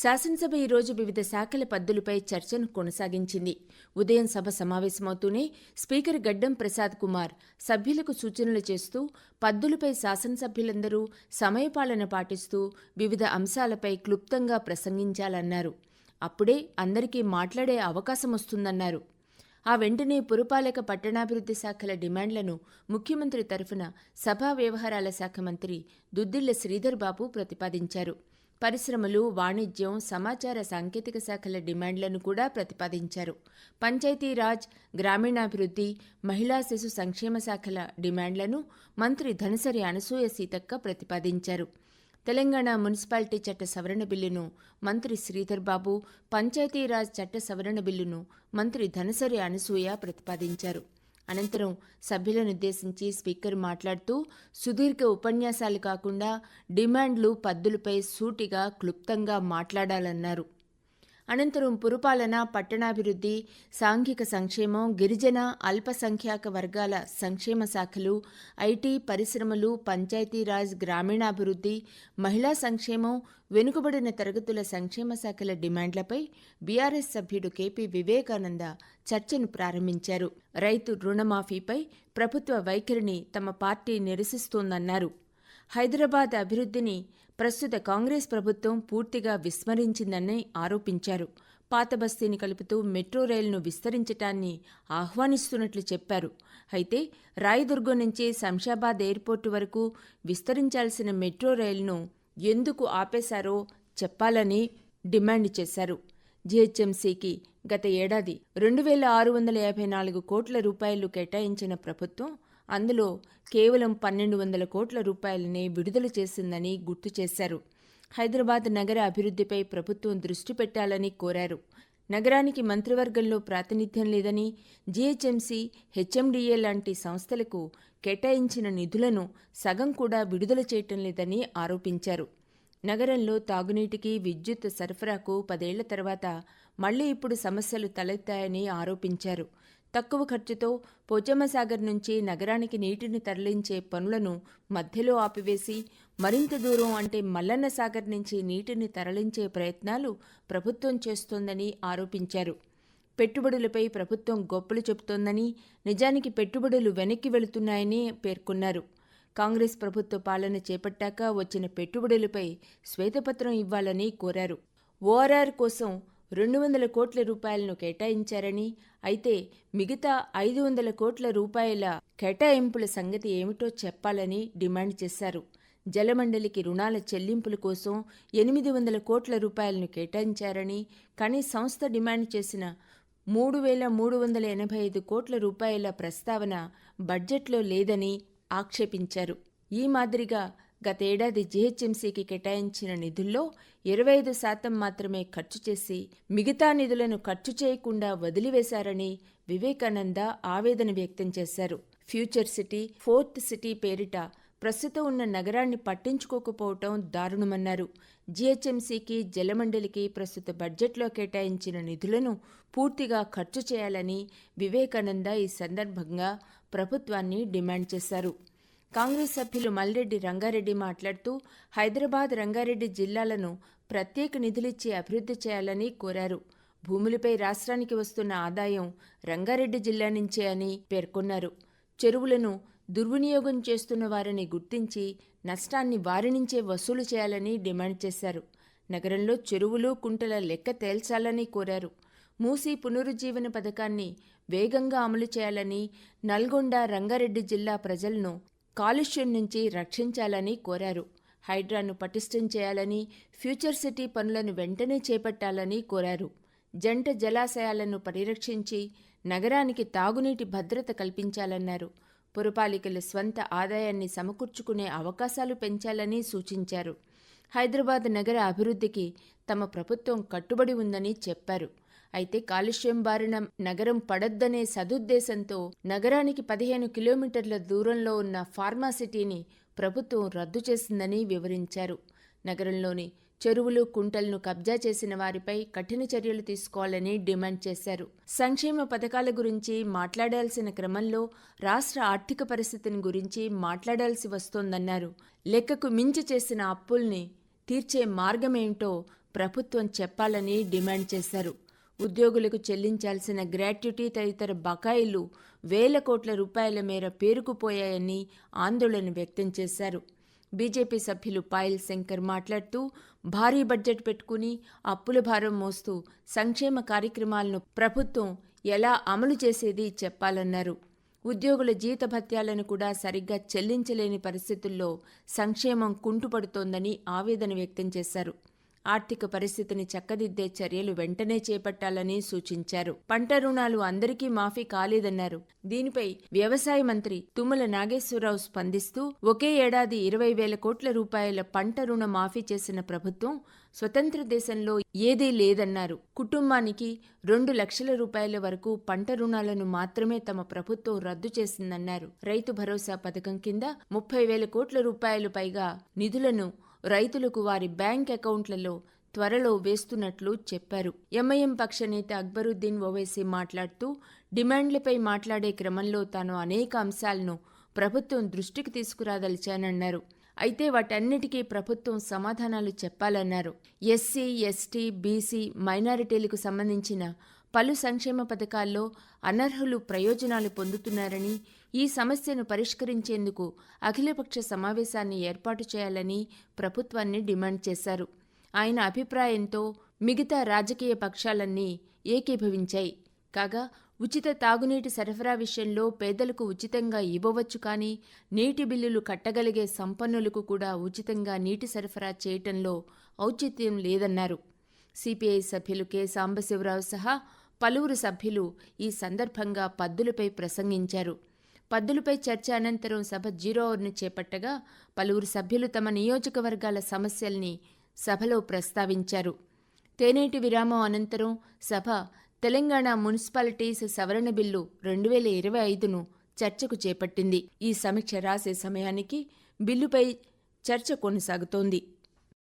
శాసనసభ ఈరోజు వివిధ శాఖల పద్దులపై చర్చను కొనసాగించింది. ఉదయం సభ సమావేశమవుతూనే స్పీకర్ గడ్డం ప్రసాద్ కుమార్ సభ్యులకు సూచనలు చేస్తూ పద్దులపై శాసనసభ్యులందరూ సమయపాలన పాటిస్తూ వివిధ అంశాలపై క్లుప్తంగా ప్రసంగించాలన్నారు. అప్పుడే అందరికీ మాట్లాడే అవకాశం వస్తుందన్నారు. ఆ వెంటనే పురపాలక పట్టణాభివృద్ధి శాఖల డిమాండ్లను ముఖ్యమంత్రి తరఫున సభా వ్యవహారాల శాఖ మంత్రి దుద్దిళ్ళ శ్రీధర్ బాబు ప్రతిపాదించారు. పరిశ్రమలు వాణిజ్యం సమాచార సాంకేతిక శాఖల డిమాండ్లను కూడా ప్రతిపాదించారు. పంచాయతీరాజ్ గ్రామీణాభివృద్ధి మహిళా శిశు సంక్షేమ శాఖల డిమాండ్లను మంత్రి ధనసరి అనసూయ సీతక్క ప్రతిపాదించారు. తెలంగాణ మున్సిపాలిటీ చట్ట సవరణ బిల్లును మంత్రి శ్రీధర్ బాబు పంచాయతీరాజ్ చట్ట సవరణ బిల్లును మంత్రి ధనసరి అనసూయ ప్రతిపాదించారు. అనంతరం సభ్యులనుద్దేశించి స్పీకర్ మాట్లాడుతూ సుదీర్ఘ ఉపన్యాసాలు కాకుండా డిమాండ్లు పద్దులపై సూటిగా క్లుప్తంగా మాట్లాడాలన్నారు. అనంతరం పురపాలన పట్టణాభివృద్ధి సాంఘిక సంక్షేమం గిరిజన అల్పసంఖ్యాక వర్గాల సంక్షేమ శాఖలు ఐటీ పరిశ్రమలు పంచాయతీరాజ్ గ్రామీణాభివృద్ధి మహిళా సంక్షేమం వెనుకబడిన తరగతుల సంక్షేమ శాఖల డిమాండ్లపై బీఆర్ఎస్ సభ్యుడు కేపీ వివేకానంద చర్చను ప్రారంభించారు. రైతు రుణమాఫీపై ప్రభుత్వ వైఖరిని తమ పార్టీ నిరసిస్తోందన్నారు. హైదరాబాద్ అభివృద్ధిని ప్రస్తుత కాంగ్రెస్ ప్రభుత్వం పూర్తిగా విస్మరించిందని ఆరోపించారు. పాత బస్తీని కలుపుతూ మెట్రో రైలును విస్తరించటాన్ని ఆహ్వానిస్తున్నట్లు చెప్పారు. అయితే రాయదుర్గం నుంచి శంషాబాద్ ఎయిర్పోర్టు వరకు విస్తరించాల్సిన మెట్రో రైలును ఎందుకు ఆపేశారో చెప్పాలని డిమాండ్ చేశారు. జీహెచ్ఎంసీకి గత ఏడాది రెండు వేల ఆరు వందల యాభై నాలుగు కోట్ల రూపాయలు కేటాయించిన ప్రభుత్వం అందులో కేవలం పన్నెండు వందల కోట్ల రూపాయలనే విడుదల చేసిందని గుర్తు చేశారు. హైదరాబాద్ నగర అభివృద్ధిపై ప్రభుత్వం దృష్టి పెట్టాలని కోరారు. నగరానికి మంత్రివర్గంలో ప్రాతినిధ్యం లేదని జీహెచ్ఎంసీ హెచ్ఎండిఏ లాంటి సంస్థలకు కేటాయించిన నిధులను సగం కూడా విడుదల చేయటం లేదని ఆరోపించారు. నగరంలో తాగునీటికి విద్యుత్ సరఫరాకు పదేళ్ళ తర్వాత మళ్ళీ ఇప్పుడు సమస్యలు తలెత్తాయని ఆరోపించారు. తక్కువ ఖర్చుతో పోచమ్మసాగర్ నుంచి నగరానికి నీటిని తరలించే పనులను మధ్యలో ఆపివేసి మరింత దూరం అంటే మల్లన్న సాగర్ నుంచి నీటిని తరలించే ప్రయత్నాలు ప్రభుత్వం చేస్తోందని ఆరోపించారు. పెట్టుబడులపై ప్రభుత్వం గొప్పలు చెబుతోందని నిజానికి పెట్టుబడులు వెనక్కి వెళుతున్నాయని పేర్కొన్నారు. కాంగ్రెస్ ప్రభుత్వ పాలన చేపట్టాక వచ్చిన పెట్టుబడులపై శ్వేతపత్రం ఇవ్వాలని కోరారు. ఓఆర్ఆర్ కోసం రెండు వందల కోట్ల రూపాయలను కేటాయించారని. అయితే మిగతా ఐదు వందల కోట్ల రూపాయల కేటాయింపుల సంగతి ఏమిటో చెప్పాలని డిమాండ్ చేశారు. జలమండలికి రుణాల చెల్లింపుల కోసం ఎనిమిది వందల కోట్ల రూపాయలను కేటాయించారని కానీ సంస్థ డిమాండ్ చేసిన మూడు వేల మూడు వందల ఎనభై ఐదు కోట్ల రూపాయల ప్రస్తావన బడ్జెట్లో లేదని ఆక్షేపించారు. ఈ మాదిరిగా గతేడాది జీహెచ్ఎంసీకి కేటాయించిన నిధుల్లో ఇరవై ఐదు శాతం మాత్రమే ఖర్చు చేసి మిగతా నిధులను ఖర్చు చేయకుండా వదిలివేశారని వివేకానంద ఆవేదన వ్యక్తం చేశారు. ఫ్యూచర్ సిటీ ఫోర్త్ సిటీ పేరిట ప్రస్తుతం ఉన్న నగరాన్ని పట్టించుకోకపోవటం దారుణమన్నారు. జీహెచ్ఎంసీకి జలమండలికి ప్రస్తుత బడ్జెట్లో కేటాయించిన నిధులను పూర్తిగా ఖర్చు చేయాలని వివేకానంద ఈ సందర్భంగా ప్రభుత్వాన్ని డిమాండ్ చేశారు. కాంగ్రెస్ సభ్యులు మల్రెడ్డి రంగారెడ్డి మాట్లాడుతూ హైదరాబాద్ రంగారెడ్డి జిల్లాలను ప్రత్యేక నిధులిచ్చి అభివృద్ధి చేయాలని కోరారు. భూములపై రాష్ట్రానికి వస్తున్న ఆదాయం రంగారెడ్డి జిల్లా నుంచే అని పేర్కొన్నారు. చెరువులను దుర్వినియోగం చేస్తున్న వారిని గుర్తించి నష్టాన్ని వారి నుంచే వసూలు చేయాలని డిమాండ్ చేశారు. నగరంలో చెరువులు కుంటల లెక్క తేల్చాలని కోరారు. మూసీ పునరుజ్జీవన పథకాన్ని వేగంగా అమలు చేయాలని నల్గొండ రంగారెడ్డి జిల్లా ప్రజలను కాలుష్యం నుంచి రక్షించాలని కోరారు. హైడ్రాను పటిష్టం చేయాలని ఫ్యూచర్ సిటీ పనులను వెంటనే చేపట్టాలని కోరారు. జంట జలాశయాలను పరిరక్షించి నగరానికి తాగునీటి భద్రత కల్పించాలన్నారు. పురపాలికల స్వంత ఆదాయాన్ని సమకూర్చుకునే అవకాశాలు పెంచాలని సూచించారు. హైదరాబాద్ నగర అభివృద్ధికి తమ ప్రభుత్వం కట్టుబడి ఉందని చెప్పారు. అయితే కాలుష్యం బారిన నగరం పడద్దనే సదుద్దేశంతో నగరానికి పదిహేను కిలోమీటర్ల దూరంలో ఉన్న ఫార్మాసిటీని ప్రభుత్వం రద్దు చేసిందని వివరించారు. నగరంలోని చెరువులు కుంటలను కబ్జా చేసిన వారిపై కఠిన చర్యలు తీసుకోవాలని డిమాండ్ చేశారు. సంక్షేమ పథకాల గురించి మాట్లాడాల్సిన క్రమంలో రాష్ట్ర ఆర్థిక పరిస్థితిని గురించి మాట్లాడాల్సి వస్తోందన్నారు. లెక్కకు మించి చేసిన అప్పుల్ని తీర్చే మార్గమేంటో ప్రభుత్వం చెప్పాలని డిమాండ్ చేశారు. ఉద్యోగులకు చెల్లించాల్సిన గ్రాట్యుటీ తదితర బకాయిలు వేల కోట్ల రూపాయల మేర పేరుకుపోయాయని ఆందోళన వ్యక్తం చేశారు. బీజేపీ సభ్యులు పాయల్ శంకర్ మాట్లాడుతూ భారీ బడ్జెట్ పెట్టుకుని అప్పుల భారం మోస్తూ సంక్షేమ కార్యక్రమాలను ప్రభుత్వం ఎలా అమలు చేసేది చెప్పాలన్నారు. ఉద్యోగుల జీతభత్యాలను కూడా సరిగ్గా చెల్లించలేని పరిస్థితుల్లో సంక్షేమం కుంటుపడుతోందని ఆవేదన వ్యక్తం చేశారు. ఆర్థిక పరిస్థితిని చక్కదిద్దే చర్యలు వెంటనే చేపట్టాలని సూచించారు. పంట రుణాలు అందరికీ మాఫీ కాలేదన్నారు. దీనిపై వ్యవసాయ మంత్రి తుమ్మల నాగేశ్వరరావు స్పందిస్తూ ఒకే ఏడాది ఇరవై వేల కోట్ల రూపాయల పంట రుణ మాఫీ చేసిన ప్రభుత్వం స్వతంత్ర దేశంలో ఏదీ లేదన్నారు. కుటుంబానికి రెండు లక్షల రూపాయల వరకు పంట రుణాలను మాత్రమే తమ ప్రభుత్వం రద్దు చేసిందన్నారు. రైతు భరోసా పథకం కింద ముప్పై వేల కోట్ల రూపాయలు పైగా నిధులను రైతులకు వారి బ్యాంక్ అకౌంట్లలో త్వరలో వేస్తున్నట్లు చెప్పారు. ఎంఐఎం పక్ష నేత అక్బరుద్దీన్ ఓవైసీ మాట్లాడుతూ డిమాండ్లపై మాట్లాడే క్రమంలో తాను అనేక అంశాలను ప్రభుత్వం దృష్టికి తీసుకురాదలిచానన్నారు. అయితే వాటన్నిటికీ ప్రభుత్వం సమాధానాలు చెప్పాలన్నారు. ఎస్సీ ఎస్టీ బీసీ మైనారిటీలకు సంబంధించిన పలు సంక్షేమ పథకాల్లో అనర్హులు ప్రయోజనాలు పొందుతున్నారని ఈ సమస్యను పరిష్కరించేందుకు అఖిలపక్ష సమావేశాన్ని ఏర్పాటు చేయాలని ప్రభుత్వాన్ని డిమాండ్ చేశారు. ఆయన అభిప్రాయంతో మిగతా రాజకీయ పక్షాలన్నీ ఏకీభవించాయి. కాగా ఉచిత తాగునీటి సరఫరా విషయంలో పేదలకు ఉచితంగా ఇవ్వవచ్చు కానీ నీటి బిల్లులు కట్టగలిగే సంపన్నులకు కూడా ఉచితంగా నీటి సరఫరా చేయటంలో ఔచిత్యం లేదన్నారు. సిపిఐ సభ్యులు కె. సాంబశివరావు సహా పలువురు సభ్యులు ఈ సందర్భంగా పద్దులపై ప్రసంగించారు. పద్దులపై చర్చ అనంతరం సభ జీరో అవర్ను చేపట్టగా పలువురు సభ్యులు తమ నియోజకవర్గాల సమస్యల్ని సభలో ప్రస్తావించారు. తేనేటి విరామం అనంతరం సభ తెలంగాణ మున్సిపాలిటీస్ సవరణ బిల్లు రెండు వేల ఇరవై ఐదును చర్చకు చేపట్టింది. ఈ సమీక్ష రాసే సమయానికి బిల్లుపై చర్చ కొనసాగుతోంది.